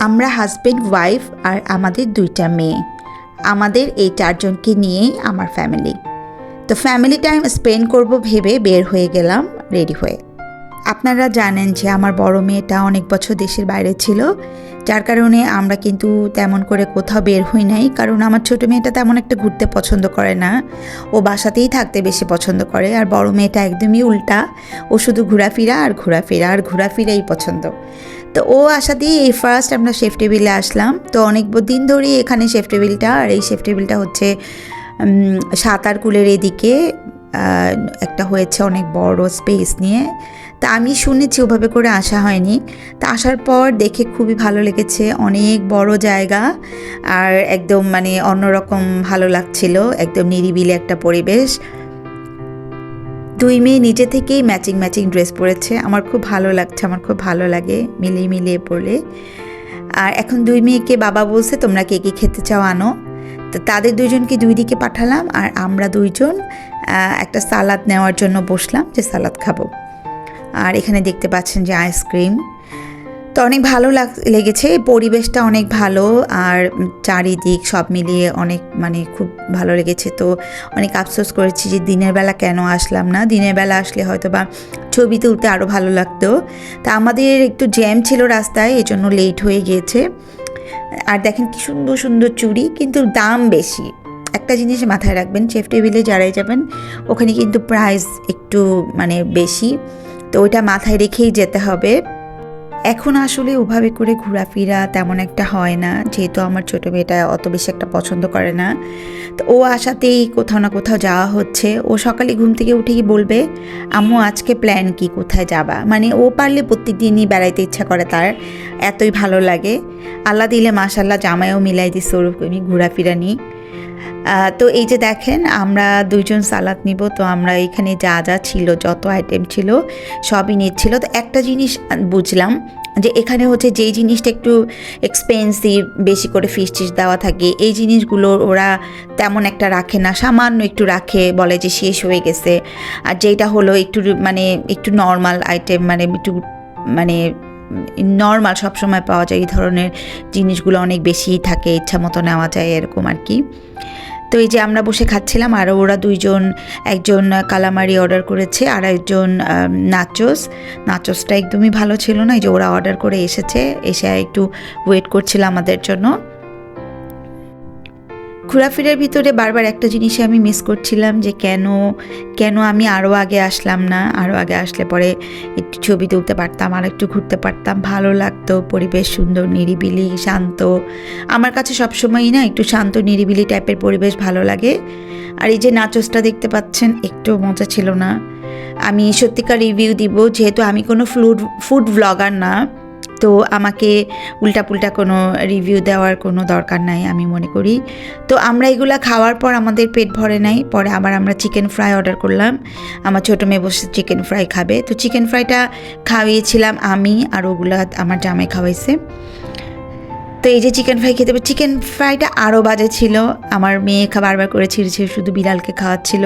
আমরা husband wife আর আমাদের দুইটা মেয়ে। আমাদের এই চারজনকে নিয়েই আমার ফ্যামিলি তো ফ্যামিলি টাইম স্পেন্ড করব ভেবে বের হয়ে গেলাম রেডি হয়ে। আপনারা জানেন যে আমার বড় মেয়েটা অনেক বছর দেশের বাইরে ছিল, যার কারণে আমরা কিন্তু তেমন করে কোথাও বের হই নাই, কারণ আমার ছোটো মেয়েটা তেমন একটা ঘুরতে পছন্দ করে না। ও বাসাতেই থাকতে বেশি পছন্দ করে, আর বড় মেয়েটা একদমই উল্টা। ও শুধু ঘোরাফেরা আর ঘোরাফেরা, আর ঘোরাফেরাই পছন্দ। তো ও আসা দিয়ে এই ফার্স্ট আমরা শেফ টেবিলে আসলাম। তো অনেক দিন ধরেই এখানে শেফ টেবিলটা আর এই শেফ টেবিলটা হচ্ছে সাঁতার কুলের এদিকে একটা হয়েছে অনেক বড় স্পেস নিয়ে। তা আমি শুনেছি ওভাবে করে আসা হয়নি। তা আসার পর দেখে খুবই ভালো লেগেছে, অনেক বড় জায়গা আর একদম মানে অন্যরকম ভালো লাগছিল, একদম নিরিবিলি একটা পরিবেশ। দুই মেয়ে নিজে থেকেই ম্যাচিং ম্যাচিং ড্রেস পরেছে, আমার খুব ভালো লাগছে, আমার খুব ভালো লাগে মিলিয়ে মিলিয়ে পরলে। আর এখন দুই মেয়েকে বাবা বলছে, তোমরা কে কে খেতে চাও আনো? তো তাদের দুইজনকে দুই দিকে পাঠালাম আর আমরা দুইজন একটা সালাদ নেওয়ার জন্য বসলাম যে সালাদ খাব। আর এখানে দেখতে পাচ্ছেন যে আইসক্রিম তো অনেক ভালো লাগ লেগেছে, পরিবেশটা অনেক ভালো আর চারিদিক সব মিলিয়ে অনেক মানে খুব ভালো লেগেছে। তো অনেক আফসোস করেছি যে দিনের বেলা কেন আসলাম না? দিনের বেলা আসলে হয়তো বা ছবি তুলতে আরও ভালো লাগতো। তা আমাদের একটু জ্যাম ছিল রাস্তায়, এজন্য লেট হয়ে গিয়েছে আর দেখেন কি সুন্দর সুন্দর চুড়ি, কিন্তু দাম বেশি। একটা জিনিস মাথায় রাখবেন চেফ টেবিলে যারাই যাবেন, ওখানে কিন্তু প্রাইস একটু মানে বেশি। তো ওইটা মাথায় রেখেই যেতে হবে। এখন আসলে ওভাবে করে ঘোরাফেরা তেমন একটা হয় না, যেহেতু আমার ছোটো মেয়েটা অত বেশি একটা পছন্দ করে না। তো ও আসাতেই কোথাও না কোথাও যাওয়া হচ্ছে। ও সকালে ঘুম থেকে উঠে কি বলবে, আম্মু, আজকে প্ল্যান কি? কোথায় যাবা? মানে ও পারলে প্রত্যেক দিনই বেড়াইতে ইচ্ছা করে তার, এতই ভালো লাগে। আল্লাহ দিলে মাসাল্লাহ জামাইও মিলাই দিচ্ছে ওরকমই ঘোরাফেরা নিই তো এই যে দেখেন, আমরা দুইজন সালাদ নিব, তো আমরা এখানে যা যা ছিল, যত আইটেম ছিল, সবই নিচ্ছিল। তো একটা জিনিস বুঝলাম, যে এখানে হচ্ছে যেই জিনিসটা একটু এক্সপেন্সিভ বেশি করে ফিস টিস দেওয়া থাকে, এই জিনিসগুলো ওরা তেমন একটা রাখে না, সামান্য একটু রাখে, বলে যে শেষ হয়ে গেছে। আর যেটা হলো একটু মানে একটু নর্মাল আইটেম মানে একটু মানে নর্মাল সবসময় পাওয়া যায়, এই ধরনের জিনিসগুলো অনেক বেশি থাকে, ইচ্ছা মতো নেওয়া যায়, এরকম আর কি। তো এই যে আমরা বসে খাচ্ছিলাম, আর ওরা দুইজন, একজন কালামারি অর্ডার করেছে, আর একজন নাচোস নাচোসটা একদমই ভালো ছিল না, এই যে ওরা অর্ডার করে এসেছে, এসে একটু ওয়েট করছিল আমাদের জন্য। ঘোরাফেরার ভিতরে বারবার একটা জিনিসে আমি মিস করছিলাম যে কেন কেন আমি আরও আগে আসলাম না? আরও আগে আসলে পরে একটু ছবি তুলতে পারতাম, আর একটু ঘুরতে পারতাম। ভালো লাগতো, পরিবেশ সুন্দর, নিরিবিলি, শান্ত। আমার কাছে সবসময়ই না একটু শান্ত, নিরিবিলি টাইপের পরিবেশ ভালো লাগে। আর এই যে নাচসটা দেখতে পাচ্ছেন একটু মজা ছিল না। আমি সত্যিকার রিভিউ দিব, যেহেতু আমি কোনো ফুড ফুড ব্লগার না। তো আমাকে উল্টাপুল্টা কোনো রিভিউ দেওয়ার কোনো দরকার নাই, আমি মনে করি। তো আমরা এগুলো খাওয়ার পর আমাদের পেট ভরে নাই, পরে আবার আমরা চিকেন ফ্রাই অর্ডার করলাম। আমার ছোটো মেয়ে বসে চিকেন ফ্রাই খাবে। তো চিকেন ফ্রাইটা খাওয়িয়েছিলাম আমি আর ওগুলা আমার জামাই খাওয়াইছে। তো এই যে চিকেন ফ্রাই খেতে চিকেন ফ্রাইটা আরও বাজে ছিল। আমার মেয়ে বারবার করে ছিঁড়ছে, শুধু বিড়ালকে খাওয়াচ্ছিল।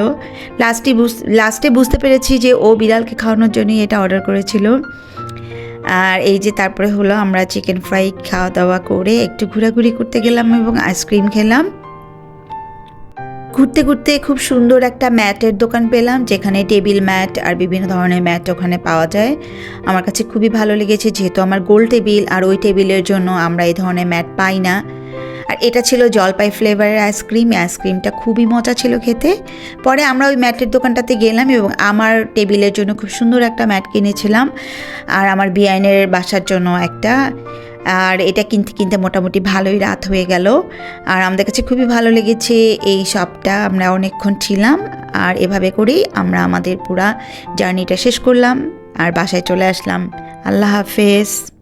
লাস্টে বুঝ লাস্টে বুঝতে পেরেছি যে ও বিড়ালকে খাওয়ানোর জন্যই এটা অর্ডার করেছিল। আর এই যে তারপরে হলো আমরা চিকেন ফ্রাই খাওয়া দাওয়া করে একটু ঘোরাঘুরি করতে গেলাম এবং আইসক্রিম খেলাম। ঘুরতে ঘুরতে খুব সুন্দর একটা ম্যাটের দোকান পেলাম, যেখানে টেবিল ম্যাট আর বিভিন্ন ধরনের ম্যাট ওখানে পাওয়া যায়। আমার কাছে খুবই ভালো লেগেছে, যেহেতু আমার গোল টেবিল আর ওই টেবিলের জন্য আমরা এই ধরনের ম্যাট পাই না। আর এটা ছিল জলপাই ফ্লেভারের আইসক্রিম আইসক্রিমটা খুবই মজা ছিল খেতে। পরে আমরা ওই ম্যাটের দোকানটাতে গেলাম এবং আমার টেবিলের জন্য খুব সুন্দর একটা ম্যাট কিনেছিলাম। আর আমার বিআইনের বাসার জন্য একটা। আর এটা কিনতে কিনতে মোটামুটি ভালোই রাত হয়ে গেল। আর আমাদের কাছে খুবই ভালো লেগেছে এই শপটা আমরা অনেকক্ষণ ছিলাম আর এভাবে করেই আমরা আমাদের পুরা জার্নিটা শেষ করলাম। আর বাসায় চলে আসলাম। আল্লাহ হাফেজ।